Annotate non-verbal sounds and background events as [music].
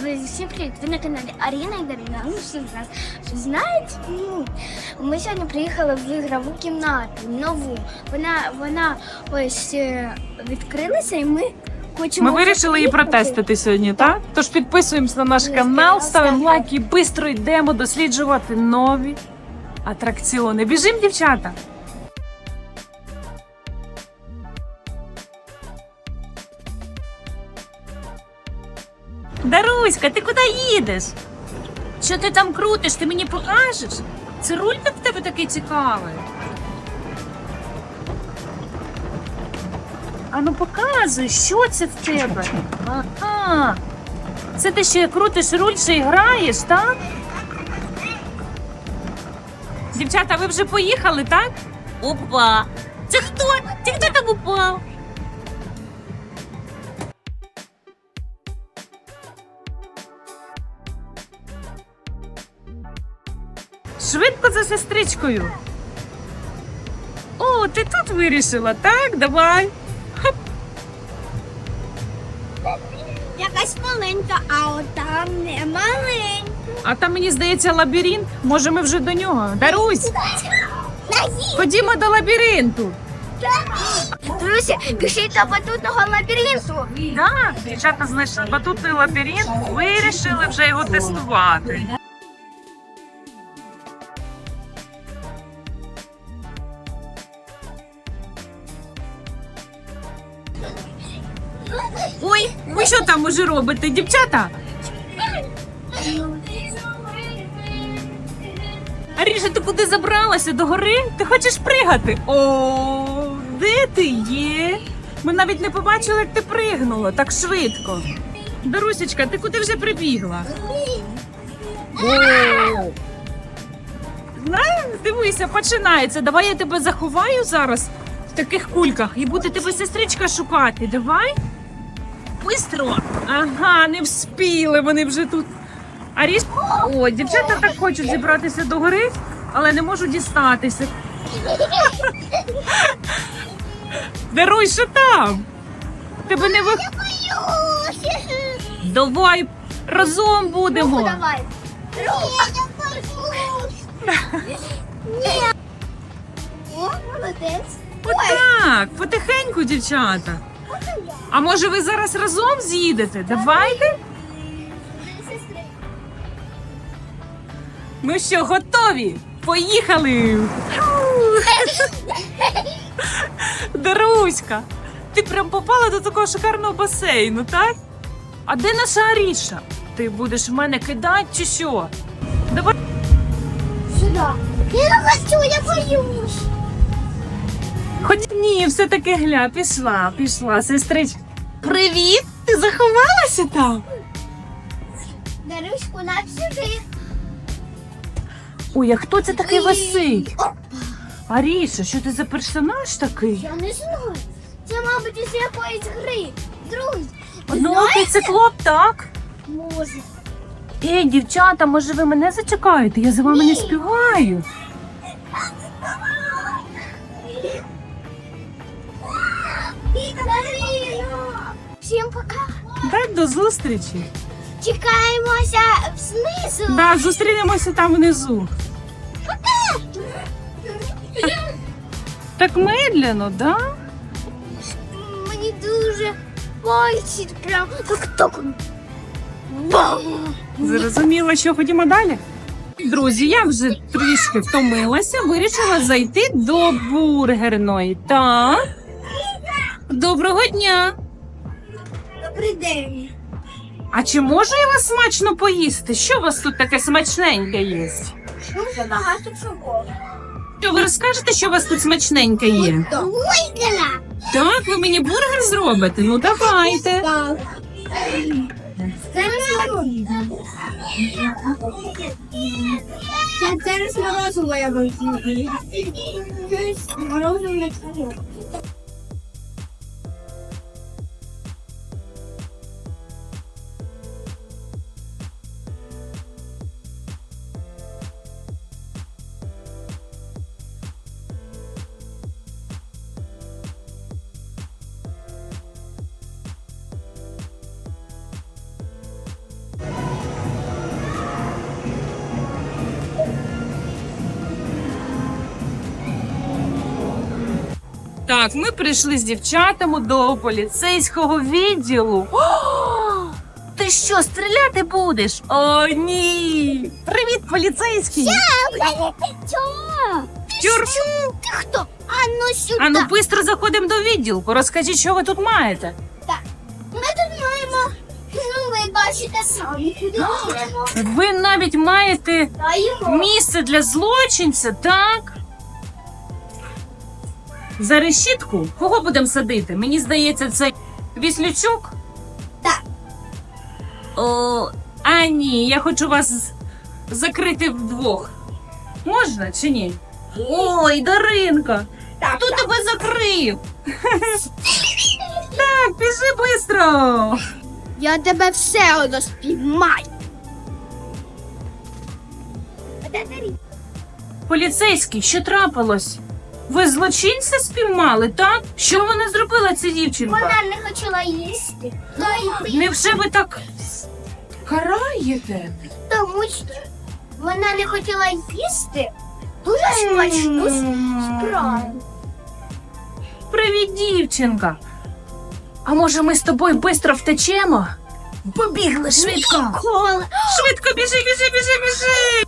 Друзі, всім привіт! Ви на каналі Аріна і Дарина. Ну, з нас. Ну, ми сьогодні приїхали в ігрову кімнату, нову. Вона, вона ось е, відкрилася і ми хочемо. Ми вирішили її протестити сьогодні, так? Тож підписуємося на наш канал, ставимо лайк. лайк і швидко йдемо досліджувати нові атракціони. Біжим, дівчата! Даруська, ти куди їдеш? Що ти там крутиш? Ти мені покажеш? Це руль в тебе такий цікавий. А ну показуй, що це в тебе? Ага. Це ти ще крутиш руль, ще й граєш, так? Дівчата, ви вже поїхали, так? Опа! Це хто? Це хто там упав? За сестричкою. О, ти тут вирішила, так? Давай. Якась маленька, а от там не маленька. А там, мені здається, лабіринт. Може, ми вже до нього. Дарусь, ходімо до лабіринту. Друзі, пишіть до батутного лабіринту. Так, дівчата знайшли батутний лабіринт, вирішили вже його тестувати. Там уже робите, дівчата? Аріша, ти куди забралася? До гори? Ти хочеш пригати? О, де ти є? Ми навіть не побачили, як ти пригнула так швидко. Дарусечка, ти куди вже прибігла? О! Дивися, починається. Давай я тебе заховаю зараз в таких кульках і буде тебе сестричка шукати. Давай. Бистро. Ага, не вспіли вони вже тут. А Аріш... О, дівчата так хочуть зібратися до гори, але не можуть дістатися. [laughs] Даруй, що там? Тебе не ви... Давай разом будемо. Ну, давай. Ні. О, молодець. Отак, потихеньку, дівчата. А може ви зараз разом з'їдете? Давайте. Ми що, готові? Поїхали! Даруська, ти прям попала до такого шикарного басейну, так? А де наша Аріша? Ти будеш в мене кидати чи що? Давай. Сюди. Я не хочу, я боюсь. Хоч ні, все-таки гля, пішла, пішла, сестричка. Привіт! Ти заховалася там? Даруську на сюди. Ой, а хто це такий висить? Аріша, що ти за персонаж такий? Я не знаю. Це, мабуть, із якоїсь гри. Друзі, Одноокий циклоп, так? може. Ей, дівчата, може ви мене зачекаєте? Я за вами не співаю. Всім пока. Так, до зустрічі. Чекаємося знизу. Да, зустрінемося там внизу. Так медленно, да? Мені дуже пальці прям так так. Бам! Зрозуміло, що ходімо далі. Друзі, я вже трішки втомилася, вирішила зайти до бургерної. Так. Доброго дня! Добрий день. А чи можу я вас смачно поїсти? Що у вас тут таке смачненьке є? Дуже багато чого. Що ви розкажете, що у вас тут смачненьке є? Бургера. Так, ви мені бургер зробите? Ну давайте. Так. Зараз Так, зараз морозиво я візьму. Морозиво не Так, ми прийшли з дівчатами до поліцейського відділу. О, ти що, стріляти будеш? О, ні. Привіт, поліцейський. Тюр. Ти хто? А ну сюди. А ну швидко заходимо до відділку. Розкажіть, що ви тут маєте. Ми тут маємо. Ну, ви бачите самі. Куди йдемо? Ви навіть маєте місце для злочинця, так? За решітку? Кого будемо садити? Мені здається, це Віслючок? Так. О, а ні, я хочу вас закрити вдвох. Можна чи ні? Ой, Даринка! Так, Хто тебе закрив? так, біжи швидко! Я тебе все одно спіймаю. Поліцейський, що трапилось? Ви злочинця спіймали, так? Що вона зробила ця дівчинка? Вона не хотіла їсти. Та й Невже ви так караєте? Тому що вона не хотіла їсти. Дуже смачну справу. Привіт, дівчинка. А може ми з тобою швидко втечемо? Побігли швидко. Швидко біжи, біжи, біжи, біжи.